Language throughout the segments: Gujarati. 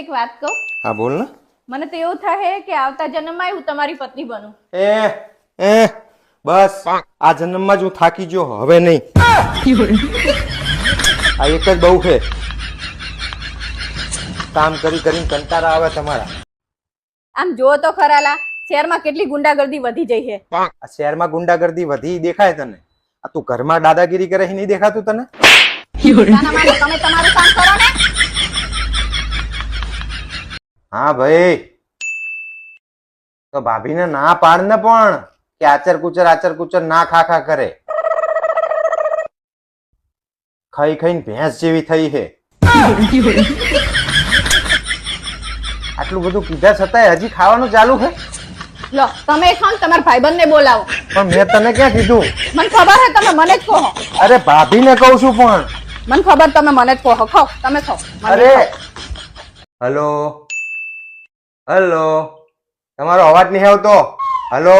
એક વાત કહું. હા બોલ ને. મને તો એવું થાય કે આવતા જન્મમાં હું તમારી પત્ની બનું. એ એ બસ. આ જન્મમાં જ હું થાકી ગયો હવે નહીં. આ એક જ બહુ છે. કામ કરી કરીને કંટાળા આવે તમારા. આમ જો તો ખરાલા શહેરમાં કેટલી ગુંડાગર્દી વધી જઈ છે. આ શહેરમાં ગુંડાગર્દી વધી દેખાય તને? આ તું ઘરમાં દાદાગીરી કરે નહીં દેખાતું તને? તમે તમારું કામ કરો ને હા ભાઈ. તો ભાભીને ના પાડ ને પણ કે આચર કુચર આચર કુચર ના ખા ખા કરે. ખાઈ ખાઈને ભેંસ જેવી થઈ છે. આટલું બધું કીધા છતાંય હજી ખાવાનું ચાલુ છે? લો તમે ખાઓ ને ભાઈબંધ ને બોલાવો. પણ મેં તને ક્યાં કીધું? મને ખબર છે તમે મને જ કહો. અરે ભાભી ને કહું છું પણ. મને ખબર તમે મને જ કહો. ખાઓ તમે ખાઓ. અરે. હલો. હલો. તમારો અવાજ નહીં આવતો? હલો?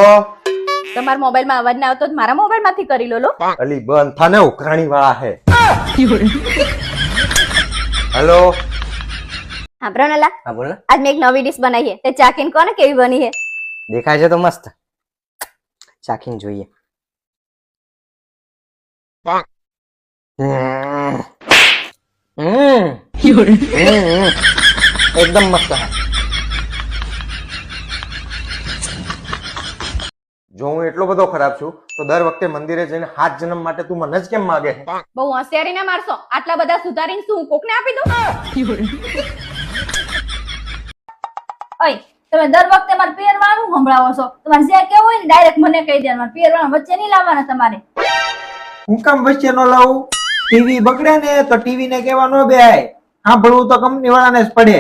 તમારા મોબાઈલમાં અવાજ ના આવતો તો મારા મોબાઈલમાંથી કરી લો લો. અલી બંધ થાને ઉકરાણી વાળા હે. હલો? હા ને હા બોલ ને. આજ મેં એક નવી ડીશ બનાવી છે. તે ચાકીને કોને કેવી બની છે? દેખાય છે તો મસ્ત. ચાખીને જોઈએ. હમ. હમ. હમ. એકદમ મસ્ત. છે. જો હું એટલો બધો ખરાબ છું તો દર વખતે મંદિરે જઈને હાથ જન્મ માટે તું મને જ કેમ માગે? બહુ હોશિયારી ના મારશો. આટલા બધા સુધારીને શું કોકને આપી દઉં? ઓય તમે દર વખતે મારે પહેરવાનું સંભળાવો છો. તમારે જે કેવું હોય ને ડાયરેક્ટ મને કહી દેવાનું. મારે પહેરવાનું વચ્ચે નહીં લાવવાના તમારે. હું કામ વચ્ચે નો લાવું? ટીવી બગડે ને તો ટીવી ને કેવા નો હા સાંભળવું તો કંપની વાળાને જ પડે.